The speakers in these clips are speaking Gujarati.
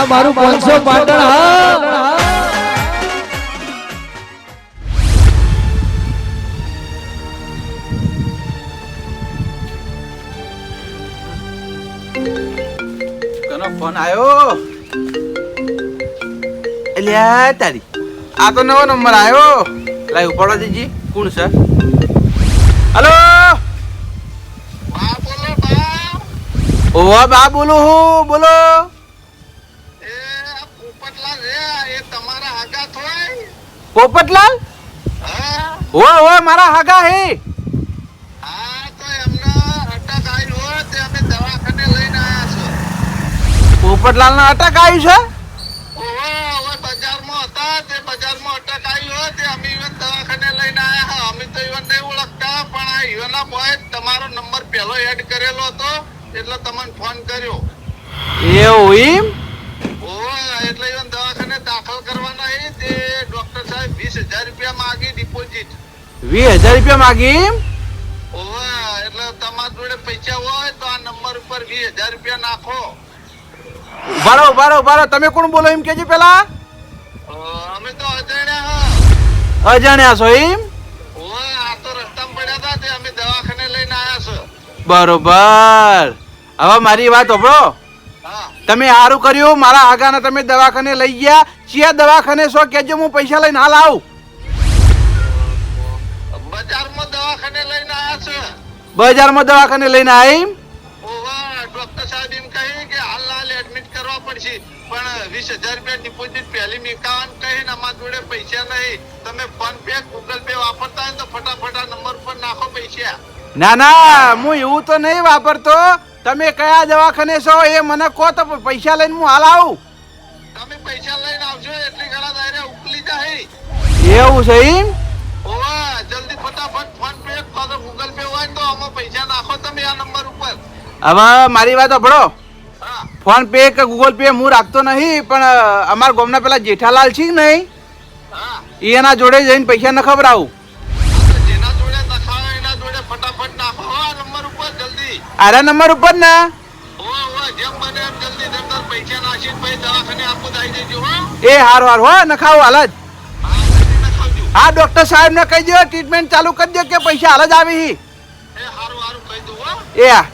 આ મારું પાંચસો પાટણ હા. કનો ફોન આવ્યો અલ્યા તારી. આ તો નવો નંબર આવ્યો લાઈ ઉપાડો દીજી કોણ છે? હલો? હા બા. ઓવા હું બોલો. પોપટલાલ? ઓ ઓ મારા હાગા હે. પોપટલાલ ના અટક આવ્યું છે? બજારમાં હતા તે બજારમાં અટક આવી હોય તે અમે ઈવન દવાખાને લઈને આવ્યા હા અમે તો ઈવન નહીં ઓળખતા પણ આ ઈવનના બોય તમારો નંબર પહેલો એડ કરેલો હતો એટલે તમને ફોન કર્યો એવું એમ? ઓ એટલે ઈવન દવાખાને દાખલ કરવાના એ તે વીસ હજાર રૂપિયા માગી ડિપોઝિટ વીસ હજાર રૂપિયા માગી ઓવે એટલે તમારા જોડે પૈસા હોય તો આ નંબર ઉપર વીસ હજાર રૂપિયા નાખો. બારો બારો બારો તમે કોણ બોલો એમ કેજી પેલા અમે તો અજાણ્યા હા. અજાણ્યા છો એમ? ઓવે આ તો રસ્તામાં પડ્યા હતા તે અમે દવાખાને લઈને આવ્યા છો. બરોબર. હવે મારી વાત સાંભળો હા તમે સારું કર્યું મારા આગાને તમે દવાખાને લઈ ગયા. ચિયા દવાખાને છો કેજો હું પૈસા લઈને હાલ આવું. બજારમાં દવાખાને લઈને આવ્યા છે? બજારમાં દવાખાને લઈને આવી ડોક્ટર સાહેબ એમ કહે કે હાલ હાલ એડમિટ કરવા પડશે. પણ વીસ હજાર રૂપિયા ડિપોઝિટ પહેલી નીકાવાનું કહે ને અમારા જોડે પૈસા નહીં. તમે ફોન પે ગૂગલ પે વાપરતા હોય તો ફટાફટ આ નંબર પર નાખો પૈસા. ના ના હું એવું તો નહીં વાપરતો. તમે કયા દવાખાને છો એ મને કહો તો પૈસા લઈને હું હાલ આવું. તમે પૈસા લઈને આવજો એટલી ઘણા દાયરે ઉકલી જાય. એવું છે એમ ઓવા જલ્દી ફટાફટ ફોન પે અથવા ગૂગલ પે હોય તો આમાં પૈસા નાખો તમે આ નંબર ઉપર. હવે મારી વાત સાંભળો. ફોન પે કે ગૂગલ પે હું રાખતો નહીં પણ અમારા ગામના પેલા જેઠાલાલ છે કે નહીં હા. એના જોડે જઈને પૈસા ન ખબર આ આરા નંબર ઉપર ને? એ હાર હાર હો નખાવ ખાવું હાલ જ. હા ડોક્ટર સાહેબ ને કહી દો ટ્રીટમેન્ટ ચાલુ કરી દો કે પૈસા હાલ જ આવી હી. એ આ.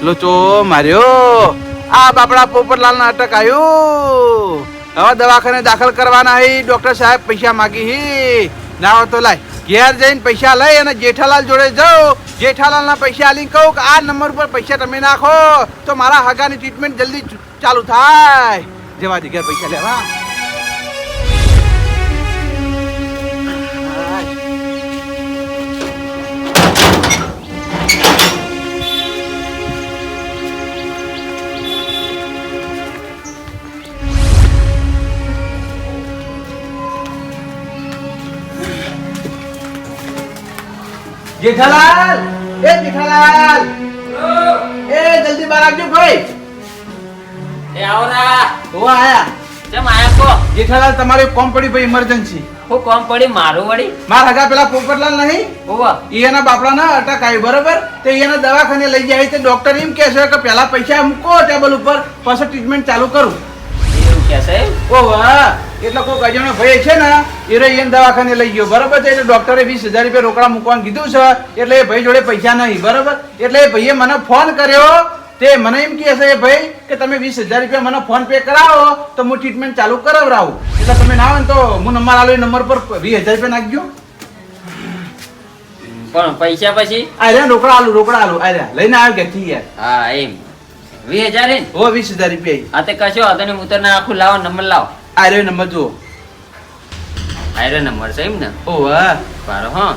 લો હો. લોચો માર્યો. આ બાપડા પોપટલાલ નાટક આવ્યું હવે દવાખાને દાખલ કરવાના હી ડોક્ટર સાહેબ પૈસા માગી હી. ના તો લાય. ઘેર જઈને પૈસા લઈ અને જેઠાલાલ જોડે જાઉં જેઠાલાલ ના પૈસા આલીને કહું કે આ નંબર ઉપર પૈસા તમે નાખો. તો મારા હગાની ટ્રીટમેન્ટ જલ્દી ચાલુ થાય. જવા ઘેર પૈસા લેવા. જેઠાલાલ! એ જેઠાલાલ! એ જલ્દી બહાર આવજો ભાઈ. એ આવરા ઓ આયા. કેમ આયા કો જેઠાલાલ તમારે કોમ પડી ભાઈ ઇમરજન્સી હું કોમ પડી? મારું વળી? માર હગા પેલા પોપટલાલ નહીં. ઓવા એના બાપડાના અટક આવી બરોબર? તો ઈ દવાખાને લઈ જાય તો ડોક્ટર એમ કહે છે કે પહેલા પૈસા મૂકો ટેબલ ઉપર પછી ટ્રીટમેન્ટ ચાલુ કરું. કે ઓ વાહ! એટલે કોઈ અજાણ્યો ભાઈ છે ને એ એને દવાખાને લઈ ગયો. બરાબર છે? એટલે ડોક્ટરે વીસ હજાર રૂપિયા રોકડા મૂકવાનું કીધું છે. એટલે એ ભાઈ જોડે પૈસા નહીં બરોબર? એટલે એ ભાઈએ મને ફોન કર્યો. તે મને એમ કહે છે ભાઈ કે તમે વીસ હજાર રૂપિયા મને ફોન પે કરાવો તો હું ટ્રીટમેન્ટ ચાલુ કરાવરાવું. એટલે તમે ના આવે ને તો હું નંબર આલો એ નંબર પર વીસ હજાર રૂપિયા નાખજો. પણ પૈસા પછી? આ રોકડા આલુ રોકડા આલુ. આ લઈને આવ્યો કે યાર હા એમ. વીસ હજાર હે વીસ હજાર રૂપિયા હા તે કશો વાંધો નહીં હું તને આખું લાવો નંબર લાવો. નંબર જુઓ. આયરો નંબર છે એમ ને? ઓ વાહ. મારો હા.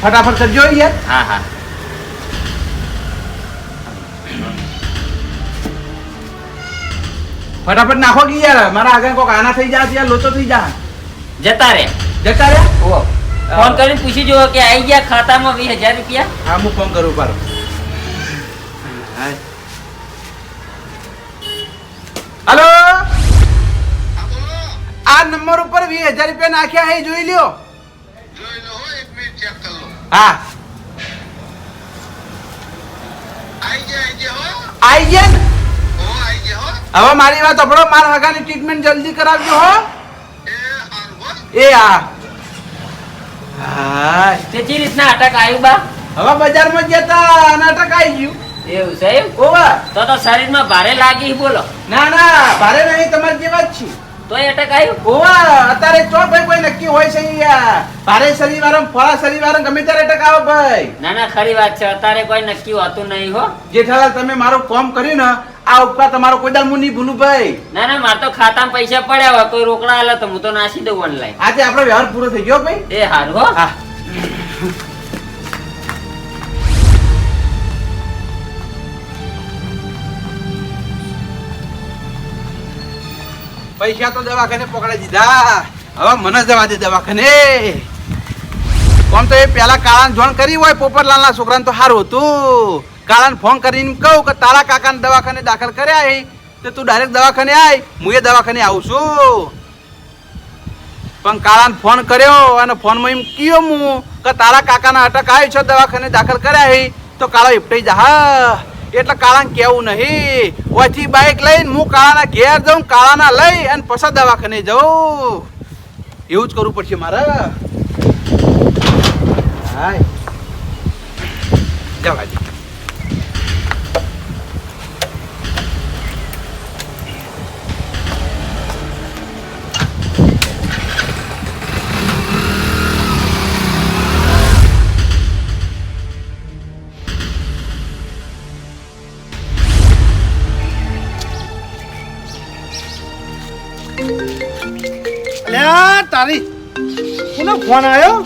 ફટાફટ કરજો યાર. હા હા. ફટાફટ નાખો કે યાર. મારા આગળ કોક આના થઈ જાય યાર લોચો થઈ જાય જતા રે. જતા રે? ઓ ફોન કરીને પૂછી જુઓ કે આવી ગયા ખાતામાં વીસ હજાર રૂપિયા? હા હું ફોન કરું પારો હલો આ નંબર ઉપર વીસ હજાર રૂપિયા નાખ્યા હે જોઈ લ્યો. જોઈ લો હો એક મિનિટ ચેક કરી હા. આઈ ગયા આઈ ગયા ને? ઓ આઈ ગયા હો. હવે મારી વાત સાંભળો મારા હગાની ટ્રીટમેન્ટ જલ્દી કરાવજો હો. એ હારું હો. એ આ હા. તે રીતના અટક આવ્યું બા? હવે બજારમાં ગયા તા નાટક અટક આવી ગયું. એવું સાહેબ કોવા? તો તો શરીરમાં ભારે લાગી બોલો. ના ના ભારે નહીં તમારી જેવા જ છે. તો અટક આવ્યું? કોવા અત્યારે ચો ભાઈ કોઈ નક્કી હોય છે ભારે શરીર વારમ ફળા શરીર વારમ ગમે ત્યારે અટક આવો ભાઈ. ના ના ખરી વાત છે. અત્યારે કોઈ નક્કી હોતું નહીં હો. જેઠાલાલ તમે મારું ફોર્મ કર્યું ને આ ઉપકાર તમારો કોઈ દાલ હું નહીં ભૂલું ભાઈ. ના ના મારે તો ખાતામાં પૈસા પડ્યા હોય કોઈ રોકડા આલે તો હું તો નાસી દઉં ઓનલાઈન આજે આપણો વ્યવહાર પૂરો થઈ ગયો ભાઈ? એ હારું હો. હા. પૈસા તો દવાખાને પકડાઈ દીધા. હવે મને જવા દે દવાખાને. આમ તો એ પેલા કાળાને જોણ કરી હોય, પોપટલાલના છોકરાને તો સારું હતું. કાળાને ફોન કરીને કહું કે તારા કાકાને દવાખાને દાખલ કર્યા તો તું ડાયરેક્ટ દવાખાને આય, હું એ દવાખાને આવું છું. પણ કાળાને ફોન કર્યો અને ફોનમાં એમ કયો હું કે તારા કાકાના અટક આવ્યો છે દવાખાને દાખલ કર્યા તો કાળો ઇપટાઈ જા. હા. એટલે કાળાને કેવું નહીં. ઓથી બાઇક લઈને હું કાળાના ઘેર જાઉં, કાળાના લઈ અને પછી દવાખાને જાઉં. એવું જ કરવું પડશે મારે. હાય. જવા કોનો ફોન આવ્યો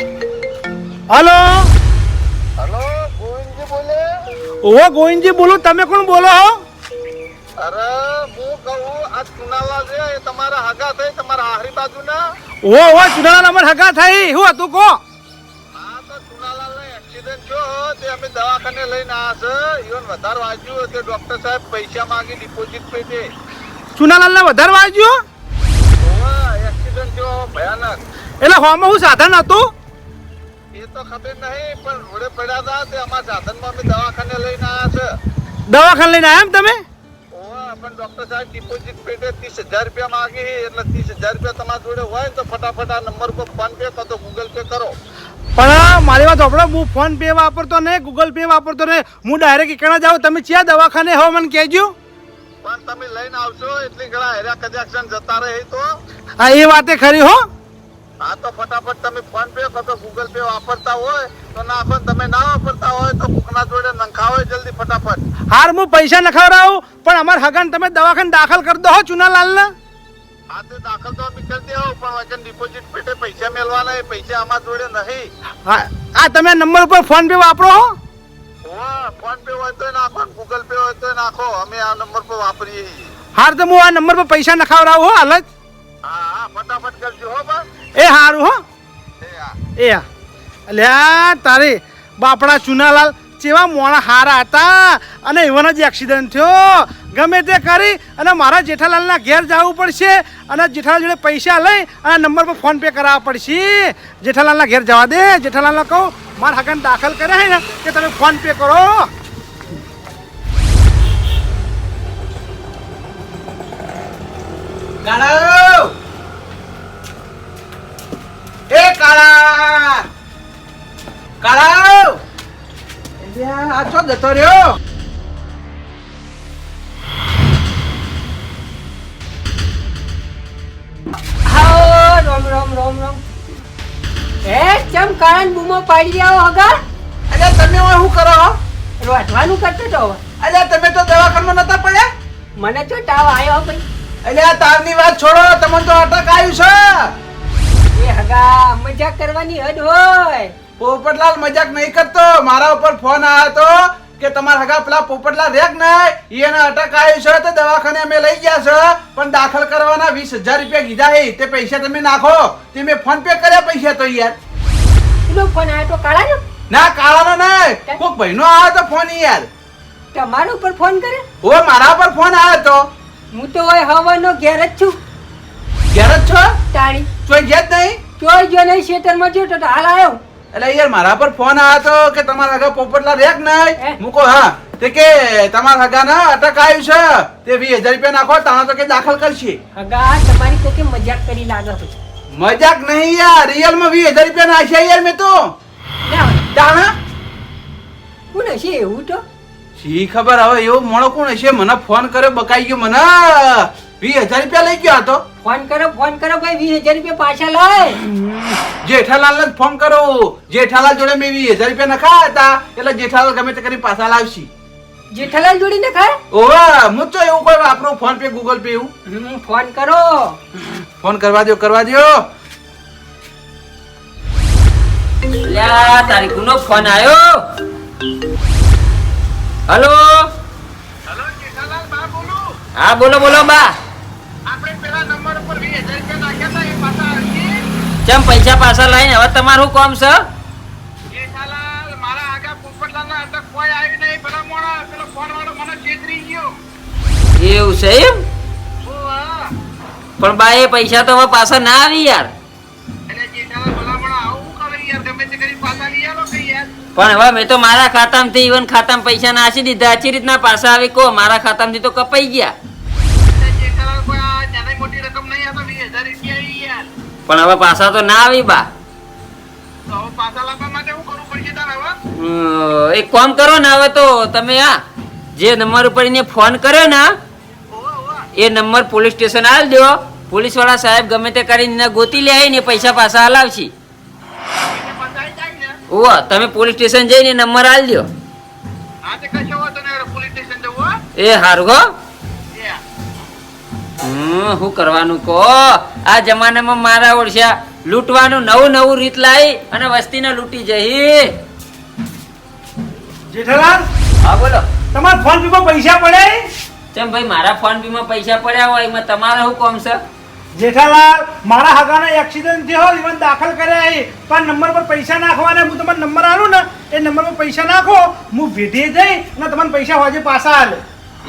હલો? હલો ગોવિંદજી બોલે. ઓહો ગોવિંદજી બોલો તમે કોણ બોલો હો? અરે હું કહું આ ચુનાલા છે એ તમારા હગા થઈ તમારા આહરી બાજુના. ઓહો ઓહો ચુનાલાલ અમાર હગા થઈ. શું હતું કો હા તો ચુનાલાલને એક્સિડન્ટ થયો તે અમે દવાખાને લઈને આવ્યા છે. ઈવન વધારે વાંચ્યું તે ડોક્ટર સાહેબ પૈસા માંગી ડિપોઝિટ પેટે ચુનાલાલ ને વધારે વાંચ્યો એક્સિડન્ટ થયો ભયાનક. એટલે હોમાં હું સાધન હતું? એ તો ખબર નહીં પણ રોડે પડ્યા હતા તે અમારા સાધનમાં અમે દવાખાને લઈને આવ્યા છે. દવાખાને લઈને આવ્યા તમે? પણ ડોક્ટર સાહેબ ડિપોઝિટ પેટે ત્રીસ હજાર રૂપિયા માંગી એટલે ત્રીસ હજાર રૂપિયા તમારા જોડે હોય તો ફટાફટ આ નંબર પર ફોન પે કાં તો ગૂગલ પે કરો. પણ મારી વાત સાંભળો હું ફોન પે વાપરતો ને ગૂગલ પે વાપરતો ને હું ડાયરેક્ટ એકણા જાઉં તમે ક્યાં દવાખાને હો મને કહેજો. પણ તમે લઈને આવશો એટલી ઘણા હેરા કજાક્શન જતા રહે તો. હા એ વાતે ખરી હો. હા તો ફટાફટ તમે ફોન પે કાં ગૂગલ પે વાપરતા હોય તો ના પણ તમે ના વાપરતા હોય તો કોકના જોડે નંખાવો જલ્દી ફટાફટ. હાર હું પૈસા નખાવડાવું પણ અમાર હગન તમે દવાખાને દાખલ કરી દો હો ચુનાલાલને. હા તે દાખલ તો અમે કરી દેવો પણ વચન ડિપોઝિટ પેટે પૈસા મેળવાના એ પૈસા અમારા જોડે નહીં. હા આ તમે નંબર ઉપર ફોન પે વાપરો હો. ફોન પે હોય તો નાખો ને ગૂગલ પે હોય તો નાખો અમે આ નંબર પર વાપરીએ. હાર તો હું આ નંબર પર પૈસા નખાવડાવું હો હાલ જ. હા હા હો એ હારું હો. એ હા અલ્યા તારે બાપડા ચુનાલાલ જેવા મોણા હારા હતા. અને એવાનો જ એક્સિડન્ટ થયો. ગમે તે કરી અને મારા જેઠાલાલના ઘેર જવું પડશે અને જેઠાલાલ જોડે પૈસા લઈ અને નંબર પર ફોન પે કરાવવા પડશે. જેઠાલાલના ઘેર જવા દે. જેઠાલાલને કહું મારા હગાને દાખલ કર્યા છે ને કે તમે ફોન પે કરો. કાળા. એ કાળા. કાળા. આ છો જતો રહ્યો. રોમ રોમ રોમ રોમ. હે ચમ કારણ બૂમો પાડી આવો હગા? અલ્યા તમે હવે શું કરો? રોટવાનું કરતો તો હવે. તમે તો દવાખાનામાં નતા પડ્યા? મને તો તાવ આવ્યો ભાઈ. અલ્યા તારની વાત છોડો તમને તો અટક આવ્યું છે. એ હગા મજાક કરવાની હદ હોય. પોપટલાલ મજાક નહીં કરતો. મારા ઉપર ફોન આવ્યો તો કે તમારા હગા પેલા પોપટલાલ રેક નહીં. એને અટક આવ્યું છે તો દવાખાને અમે લઈ ગયા છે. પણ દાખલ કરવાના વીસ હજાર રૂપિયા કીધા હે તે પૈસા તમે નાખો. તે મેં ફોન પે કર્યા પૈસા તો યાર. કેટલો ફોન આવ્યો તો કાળાનો? ના કાળાનો નહીં. કોક ભાઈનો આવ્યો તો ફોન યાર. તમારા ઉપર ફોન કરે ઓ મારા પર ફોન આવ્યો તો. હું તો હોય હવાનો ઘેર જ છું. ઘેર જ છો? તાણી. ચોઈ ગયા જ નહીં? ચોય જો નહીં ખેતરમાં જો તો હાલ આવ્યો. એટલે યાર મારા પર ફોન આવ્યો તો કે તમારા હગા પોપટલા રેક હે? નહીં મૂકો હા. તે કે તમારા હગાના અટક આવ્યું છે. તે વીસ હજાર રૂપિયા નાખો તાણા તો કે દાખલ કરશે. હગા તમારી કોકે મજાક કરી લાગે છે. મજાક નહીં યાર રિયલમાં વીસ હજાર રૂપિયા નાખ્યા યાર મેં તો. ના, તાણા? કોણ છે એવું તો? શી ખબર હવે એવો મોણો કોણ હશે? મને ફોન કર્યો બકાઈ ગયો. મને વીસ હજાર રૂપિયા લઈ ગયો હતો ફોન કરો ફોન કરો ભાઈ વીસ હજાર રૂપિયા પાછા લાય જેઠાલાલ ને ફોન કરો. જેઠાલાલ જોડે મેં વીસ હજાર રૂપિયા નખાયા હતા. એટલે જેઠાલાલ ગમે તે કરી પાછા લાવશી. જેઠાલાલ જોડી ને ખાય ઓવા હું તો એવું કોઈ વાપરું ફોન પે ગૂગલ પે એવું. ફોન કરો. ફોન કરવા દો કરવા દો લ્યા તારી ગુનો ફોન આવ્યો હલો? હલો જેઠાલાલ બા બોલો. હા બોલો બોલો બા. આપણે પેલા નંબર ઉપર 20000 રૂપિયા નાખ્યા હતા એ પાછા આવી ચમ પૈસા પાછા લઈને? હવે તમારું કોમ છે જેઠાલાલ મારા આગા પોપટલાલના અંદર કોઈ આવી નહીં. પેલા મોણા પેલો ફોન વાળો મને છેતરી ગયો. એવું છે એમ? પણ બા એ પૈસા તો હવે પાછા ના આવી યાર. એટલે જેઠાલાલ ભલા મોણા આવું કરે યાર. ગમે તે કરી પાછા પણ હવે મેં તો મારા ખાતામાંથી ઈવન ખાતામાં પૈસા નાસી દીધા. આચી રીતના પાછા આવી કો મારા ખાતામાંથી તો કપાઈ ગયા. પણ હવે પાછા તો ના આવી બા. એક કામ કરો ને હવે તો તમે આ, જે નંબર ઉપર એને ફોન કર્યો ને એ નંબર પોલીસ સ્ટેશન આવી દો પોલીસવાળા સાહેબ ગમે તે કરીને ગોતી લે ને પૈસા પાછા હલાવશી. આવી ઓ તમે પોલીસ સ્ટેશન જઈને નંબર આલ દો આ કશો વાંધો નહીં પોલીસ સ્ટેશન જવું એ હારું હો. હમ શું કરવાનું કહો? આ જમાનામાં મારા ઓળશ્યા લૂંટવાનું નવું નવું રીત લાવી અને વસ્તીને લૂંટી જઈ. જેઠાલાલ હા બોલો. તમારા ફોન પે માં પૈસા પડે ચમ ભાઈ મારા ફોન બીમાં પૈસા પડ્યા હોય એમાં તમારે શું કોમ છે? જેઠાલાલ મારા હગાના એક્સિડન્ટ થયો ઇવન દાખલ કર્યા એ પણ નંબર પર પૈસા નાખવાના હું તમને નંબર આલું ને એ નંબર પર પૈસા નાખો હું ભેઢી જઈ અને તમને પૈસા હોજે પાછા આલે.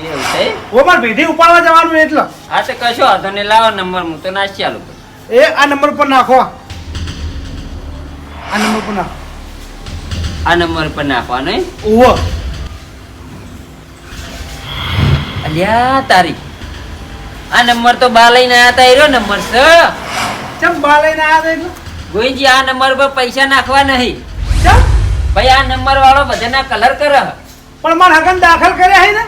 એવું છે? ઓ પણ ભેઢી ઉપાડવા જવાનું એટલે. હા તો કશો વાંધો નહીં લાવો નંબર હું તો નાશ ચાલુ એ આ નંબર પર નાખો. આ નંબર પર નાખો. આ નંબર પર નાખવાનો? ઓવો અલ્યા તારી. આ નંબર તો બા લઈને આયા તા એરો નંબર છે ચમ બા લઈને એટલે? ગોવિંદજી આ નંબર પર પૈસા નાખવા નહીં. ચમ? ભાઈ આ નંબર વાળો બધાના કલર કરે. પણ મારા હગાને દાખલ કર્યા હે ને?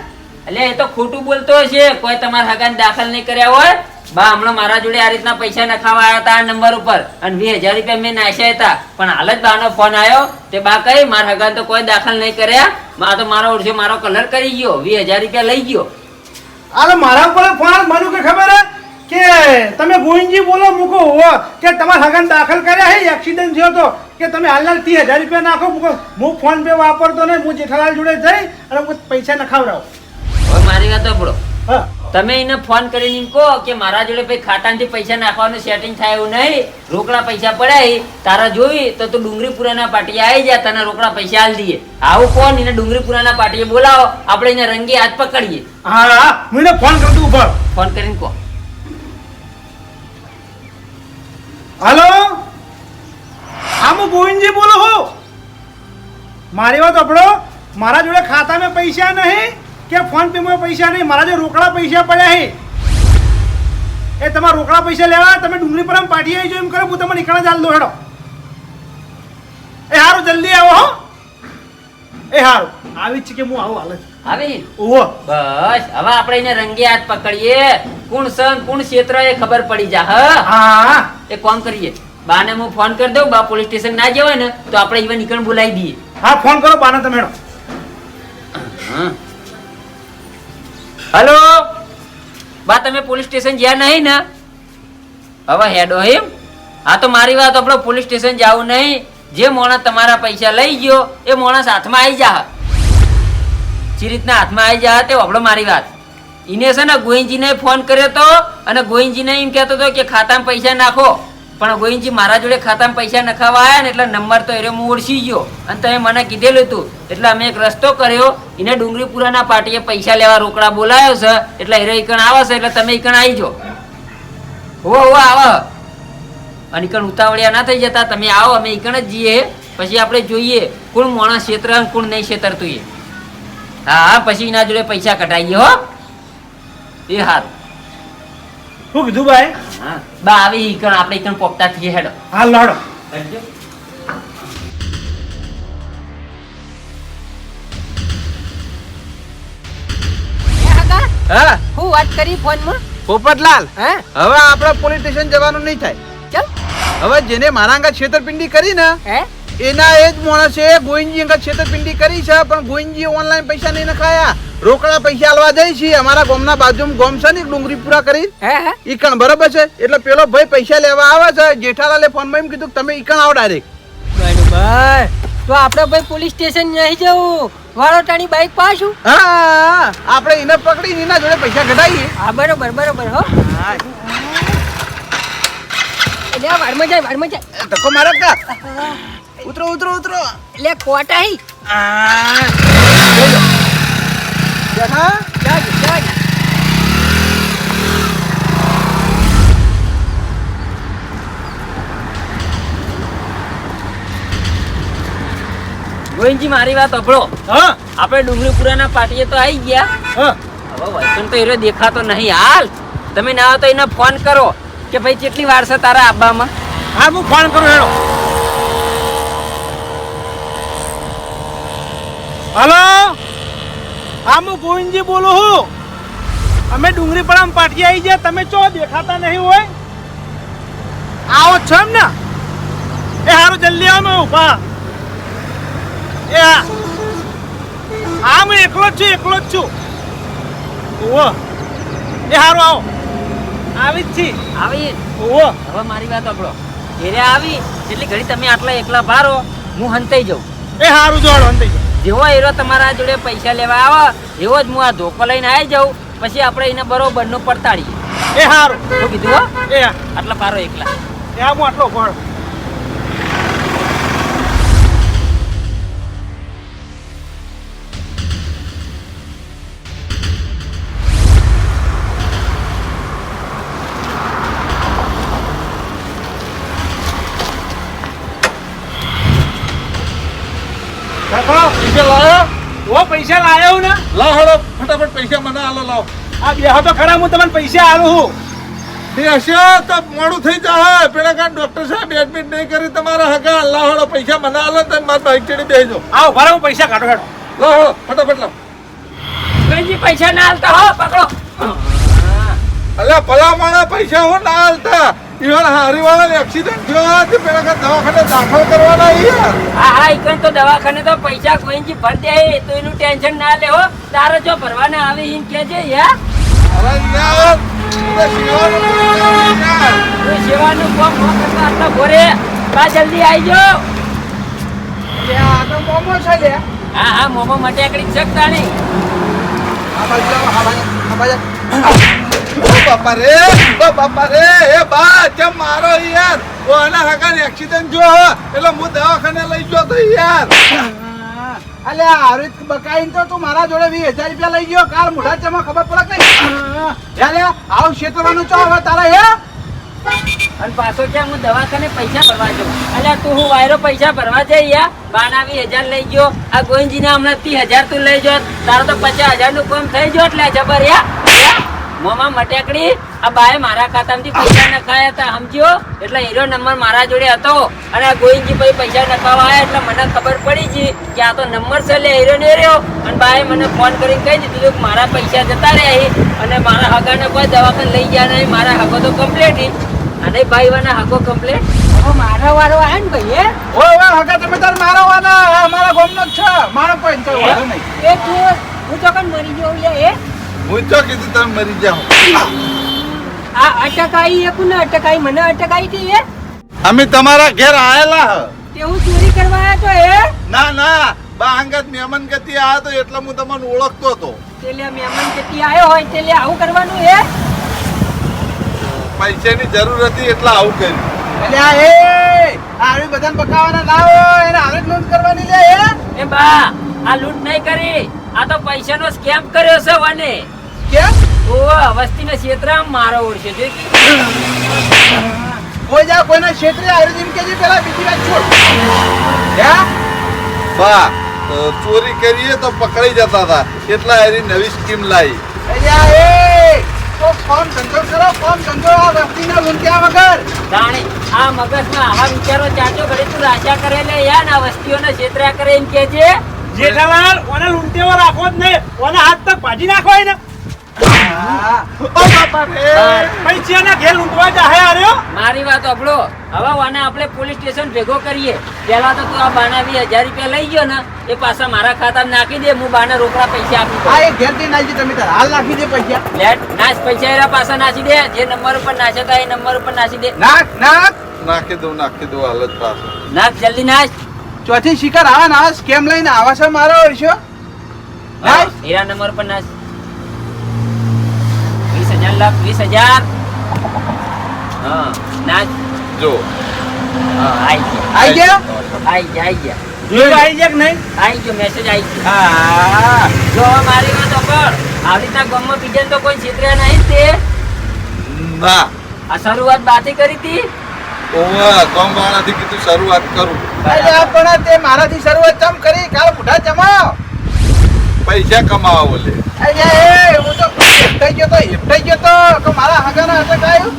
એટલે એ તો ખોટું બોલતો હશે. કોઈ તમારા હગન દાખલ નહીં કર્યા હોય. બા હમણાં મારા જોડે આ રીતના પૈસા નખાવા આવ્યા હતા આ નંબર ઉપર. અને વીસ હજાર રૂપિયા મેં નાખ્યા હતા. પણ હાલ જ બાનો ફોન આવ્યો તે બા કહી મારા હગન તો કોઈ દાખલ નહીં કર્યા. મા તો મારો ઓળખે મારો કલર કરી ગયો. વીસ હજાર રૂપિયા લઈ ગયો. અરે મારા ઉપર ફોન મારું કે ખબર હે? કે તમે ગોવિંદજી બોલો મૂકો હો કે તમારા હગન દાખલ કર્યા હે એક્સિડન્ટ થયો તો? કે તમે હાલના ત્રીસ હજાર રૂપિયા નાખો મૂકો. હું ફોન પે વાપરતો ને હું જેઠાલાલ જોડે જઈ અને હું પૈસા નખાવડાવું. મારી વાત સાંભળો. હા. તમે એને ફોન કરીને કહો કે મારા જોડે ભાઈ ખાતામાંથી પૈસા નાખવાનું સેટિંગ થાય એવું નહીં. રોકડા પૈસા પડાય. તારા જોઈ તો તું ડુંગરીપુરાના પાટીએ આવી જા તને રોકડા પૈસા આલ દઈએ. આવું કોણ એને ડુંગરીપુરાના પાટીએ બોલાવો. આપણે એને રંગે હાથ પકડીએ. હા હા હું એને ફોન કરતું ઉપર ફોન કરીને કહો. હાલો? હું ગોવિંદજી બોલો હો મારી વાત આપણો મારા જોડે ખાતામાં પૈસા નહીં. કે ફોન પેમાં પૈસા નહીં મારા જે રોકડા પૈસા પડ્યા છે એ તમારા રોકડા પૈસા લેવા તમે ડુંગળી પર આમ આવી આવી એમ કરો હું તમને નીકળે ચાલ દો હેડો. એ હારું જલ્દી આવો હો. એ હારું. આવી જ છે કે હું આવું હાલ જ. આવી? ઓહો બસ હવે આપણે એને રંગે હાથ પકડીએ. કોણ સન કોણ ક્ષેત્ર એ ખબર પડી જા હા? હા. એ કોમ કરીએ. બાને હું ફોન કરી દઉં બા પોલીસ સ્ટેશન ના જવાય ને તો આપણે ઈવન નીકળ બોલાવી દઈએ. હા ફોન કરો બાના તમે હેડો. હલો? બા, તમે પોલીસ સ્ટેશન જ્યાં નહીં ને? હવે હેડો એમ. હા તો મારી વાત, આપણો પોલીસ સ્ટેશન જવું નહીં. જે મોણસ તમારા પૈસા લઈ ગયો, એ માણસ હાથમાં આવી જા. જે રીતના હાથમાં આવી જા, તે આપણો મારી વાત. ઇને છે ને ગોવિંદજીને ફોન કર્યો તો, અને ગોવિંદજીને એમ કહેતો હતો કે ખાતામાં પૈસા નાખો. પણ ગોવિંદજી મારા જોડે ખાતામાં પૈસા નખાવા આવ્યા ને એટલે નંબર તો એરો હું ઓળખી ગયો. અને તમે મને કીધેલું હતું, એટલે અમે એક રસ્તો કર્યો, એને ડુંગળીપુરાના પાટીએ પૈસા લેવા રોકડા બોલાયો છે, એટલે એરો ઈકણ આવે છે, એટલે તમે ઈકણ આવી જાઓ. હો હો, આવો. અને ઈકણ ઉતાવળિયા ના થઈ જતા, તમે આવો, અમે ઈકણ જ જઈએ, પછી આપણે જોઈએ, કોણ મોણા ક્ષેત્ર કોણ નહીં ક્ષેત્રતું એ. હા પછી એના જોડે પૈસા કઢાવીએ હો. એ હારું. શું કીધું ભાઈ? બા આવી ઈકણ આપણે ઈકણ પોપટા થઈએ હેડો. હા લડો. હા? હું વાત કરી ફોનમાં? પોપટલાલ હે? હવે આપણે પોલીસ સ્ટેશન જવાનું નહીં થાય. ચલ. હવે જેને મારા અંગત છેતરપિંડી કરી ને હે? એના એ જ માણસે ગોવિંદજી અંગા છેતરપિંડી કરી છે પણ ગોવિંદજી ઓનલાઈન પૈસા નહીં નખાયા. રોકડા પૈસા આલવા જાય છે. અમારા ગામના બાજુમાં ગામ છે ને ડુંગળી ડુંગરી પૂરા કરી. ઈકણ બરાબર છે? એટલે પેલો ભાઈ પૈસા લેવા આવે છે. જેઠાલાલે ફોનમાં એમ કીધું કે તમે ઈકણ આવો ડાયરેક્ટ બરોબર તો આપણે ભાઈ પોલીસ સ્ટેશન નહીં જવું. વાળોટાની બાઈક પાછું. હા, આપણે એને પકડીને એના જોડે પૈસા કઢાઈએ. હા બરોબર બરોબર હો. એટલે વાર વારમાં જાય વારમાં જાય. ધક્કો મારો કા? ઉતરો ઉતરો ઉતરો. એટલે કોટાઈ આ, જાજ ગોવિંદજી મારી વાત અભળો હા. આપણે ડુંગળીપુરાના પાટીએ તો આવી ગયા. હા. હવે વૈકુંઠ તો એરો દેખાતો નહીં. હાલ તમે ના આવો તો એને ફોન કરો કે ભાઈ કેટલી વાર છે તારા આબામાં? હા હું ફોન કરું હેડો. હલો? હા હું ગોવિંદજી બોલું છું. અમે ડુંગળી પડામ પાટી આવી ગયા. તમે ચો દેખાતા નહીં હોય? આવો છો એમ ને? એ સારું જલ્દી આવો મેં ઊભા એ હા. હા હું એકલો જ છું એકલો જ છું. ઓહો એ સારું આવો. આવી જ છી. આવી. ઓહો હવે મારી વાત આપણો ઘેરે આવી એટલી ઘડી તમે આટલા એકલા ભારો હું હંતાઈ જાઉં. એ સારું જોડો અંતે જેવો એરો તમારા જોડે પૈસા લેવા આવે એવો જ હું આ ધોકો લઈને આવી જાઉં. પછી આપણે એને બરોબરનું પડતાડીએ એ હારું. શું કીધું હો એ આટલા પારો એકલા. એ હા હું આટલો ભણ. ઓ પૈસા લાયો ને? લાવ હળો ફટાફટ પૈસા મને આલો લાવ. આ બેહો તો ખરા હું તમને પૈસા આલું હું તે હશે તો મોડું થઈ જાય પેલા કાં ડોક્ટર સાહેબ એડમિટ નહીં કરી તમારા હગા. લાવ હળો પૈસા મને આલો તમે મારી બાઈક ચડી બેસજો આવો ભરા હું પૈસા કાઢો કાઢો. લાવ હળો ફટાફટ લાવ. ગોવિંદજી પૈસા ના આલતા હો પકડો. અલ્યા ભલા માણા પૈસા હું ના હાલતા ઈવન હારીવાળાને એક્સિડન્ટ થયો તે પેલા દવાખાને દાખલ કરવાના યાર. હા હા ઈકણ તો દવાખાને તો પૈસા ગોવિંદજી ભર દે તો એનું ટેન્શન ના લેવો તારે જો ભરવાના આવે એમ કે છે યાર. અરે યાર સેવાનું કોમ કરતા આટલા ભોરે. બા જલ્દી આવી લે, આ તો મોમો છે લે હા હા મોમો માટે એકડી શકતા નહીં આ બાજુ આ બાજુ, આ બાજુ. ઓ બાપા રે ઓ બાપા રે એ બા કેમ મારો યાર? ઓ આના એક્સિડન્ટ જો એટલે હું દવાખાને લઈ ગયો તો યાર. અલે આરિત બકાઈન તો તું મારા જોડે 20000 રૂપિયા લઈ ગયો કાલ મોઢા ચમા ખબર પડે કઈ લે આવ ક્ષેત્રવાનું ચો હવે તારા હે? અને પાછો ક્યાં હું દવાખાને પૈસા ભરવા જો અલે તું હું વાયરો પૈસા ભરવા જઈ યા? બાનાવી હજાર લઈ ગયો. આ ગોવિંદજીને હમણાં ત્રીસ હજાર તું લઈ જો તારો તો પચાસ હજારનું કામ થઈ ગયો એટલે જબર યા? મોમાં મટેકડી? આ બાએ મારા ખાતામાંથી પૈસા નખાયા હતા સમજ્યો? એટલે હીરો નંબર મારા જોડે હતો અને આ ગોવિંદજી ભાઈ પૈસા નખાવા આવ્યા એટલે મને ખબર પડી ગઈ કે આ તો નંબર છે એટલે હીરો ને રહ્યો. અને બાએ મને ફોન કરીને કહી દીધું કે મારા પૈસા જતા રહ્યા અને મારા હગાને કોઈ દવાખાને લઈ ગયા નહીં મારા હગો તો કમ્પ્લીટ અને ભાઈ વાના હગો કમ્પ્લીટ મારો વારો આવે ને ભાઈ એ ઓ હગા તમે તાર મારા વાના મારા ગોમનો છે. મારો કોઈ કોઈ નહીં. એ તું હું તો કણ મરી ગયો એ? હું તો કીધું તમે મરી જાઓ. આ અટકાઈ એક ને અટકાઈ? મને અટકાઈ હતી એ? અમે તમારા ઘેર આયેલા તે હું ચોરી કરવા આવ્યો તો એ? ના ના બા અંગત મહેમાન ગતિ આયો તો એટલે હું તમને ઓળખતો હતો. તે મહેમાન જેથી આયો હોય તે આવું કરવાનું એ? પૈસાની જરૂર હતી એટલે આવું કર્યું. એટલે આ એ આવી બધાને બકાવાના લાવો એને આવી લૂંટ નોંધ કરવાની લે એ? એ બા આ લૂંટ નહીં કરી. આ તો પૈસાનો સ્કેમ કર્યો છે વને. કેમ? ઓ વસ્તીના ક્ષેત્રમાં મારો ઓળશે જોઈ કોઈ જા કોઈના ક્ષેત્રે આવી જેમ કે પેલા બીજી વાત છોડ. હે? બા ચોરી કરીએ તો પકડાઈ જતા હતા. એટલા એની નવી સ્કીમ લાવી અલ્યા એ! તો ફોન કરો ફોન ધંધો આ વસ્તીને લૂંટ્યા વગર. જાણે આ મગજમાં આવા વિચારો ચાચો ઘડી તું રાજા કરે લે યાર આ વસ્તીઓના છેતર્યા કરે એમ કે છે? જેઠાલાલ ઓને લૂંટેવો રાખો જ નહીં. ઓને હાથ તક ભાજી નાખો એને. પૈસાના ઘેર લૂંટવા જાહે આર્યો મારી વાત અભળો હવે આને આપણે પોલીસ સ્ટેશન ભેગો કરીએ. પેલા તો તું આ બાના હજાર રૂપિયા લઈ ગયો ને એ પાછા મારા ખાતા નાખી દે હું બાને રોકડા પૈસા આપી દઉં. આ નાખી તમે તાર હાલ નાખી દે પૈસા. લેટ નાશ પૈસા એરા પાછા નાખી દે. જે નંબર ઉપર નાખ્યા હતા એ નંબર ઉપર નાખી દે. નાખ નાખ. નાખી દઉં નાખી દઉં પાછું. નાખ જલ્દી નાશ. ચોથી શિકાર આવા નાશ કેમ સ્કેમ લઈને આવા છે મારો વર્ષો નાખ હીરા નંબર પર નાખ લાખ વીસ હજાર. હા નાખ જો. આઈ ગયા. આઈ ગયા? આઈ ગયા જોયું આવી જાય કે નહીં? આઈ ગયો મેસેજ આઈ ગયો. હા જો મારી વાત સાંભળ. આવી રીતના ગામમાં બીજાને તો કોઈ છેતર્યા નહીં તે. ના. આ શરૂઆત બાથી કરી હતી? ઓવા કોમ વાળાથી કીધું શરૂઆત કરું. અલ્યા પણ તે મારાથી શરૂઆત ચમ કરી? કાલ બુઢા જમાવ પૈસા કમાવા બોલે. અલ્યા એ. હેપટાઈ ગયો તો હેપટાઈ ગયો તો કે મારા હગાના અટક આવ્યું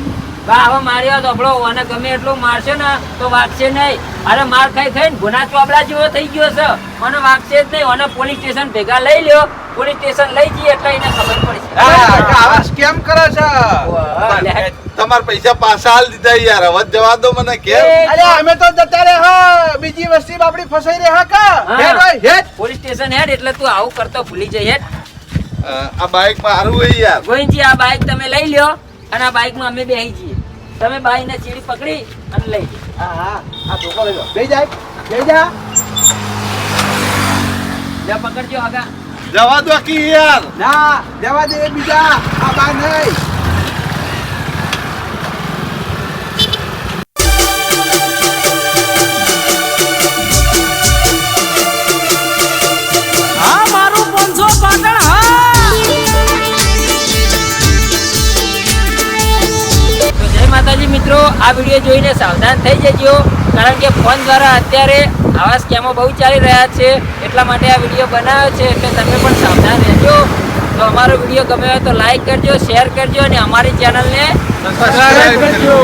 બા હવે મારી વાત અને ગમે એટલું મારશે ને તો વાગશે નહીં. અરે માર ખાઈ ખાઈને ગુના ચોપડા જેવો થઈ ગયો છે. મને વાગશે જ નહીં. અને પોલીસ સ્ટેશન ભેગા લઈ લ્યો. પોલીસ સ્ટેશન લઈ જઈએ એટલે એને ખબર પડશે. આવા સ્કેમ કરે છે? તમારા પૈસા પાછા હાલ દીધા યાર. હવે જવા દો મને કે? અરે અમે તો જતા રે હા બીજી વસ્તી બાપડી ફસાઈ રે હા. કા હેડ હેડ. પોલીસ સ્ટેશન હેડ એટલે તું આવું કરતો ભૂલી જઈ હેડ. આ બાઈક મારું હોય યાર. ગોવિંદજી આ બાઇક તમે લઈ લ્યો અને આ બાઇકમાં અમે બેસી જઈએ. તમે બાઈને ચીડી પકડી અને લઈ જઈએ હા હા આ ધોકો લઈ લો. લઈ જાય લઈ જા. જા પકડજો આગા. જવા દો કી યાર. ના જવા દે બીજા. આ બા નહીં. આ વીડિયો જોઈને સાવધાન થઈ જજો, કારણ કે ફોન દ્વારા અત્યારે આવા સ્કેમો બહુ ચાલી રહ્યા છે, એટલા માટે આ વીડિયો બનાવ્યો છે, એટલે તમે પણ સાવધાન રહેજો. તો અમારો વીડિયો ગમે હોય તો લાઈક કરજો શેર કરજો, અને અમારી ચેનલને સબસ્ક્રાઈબ કરજો.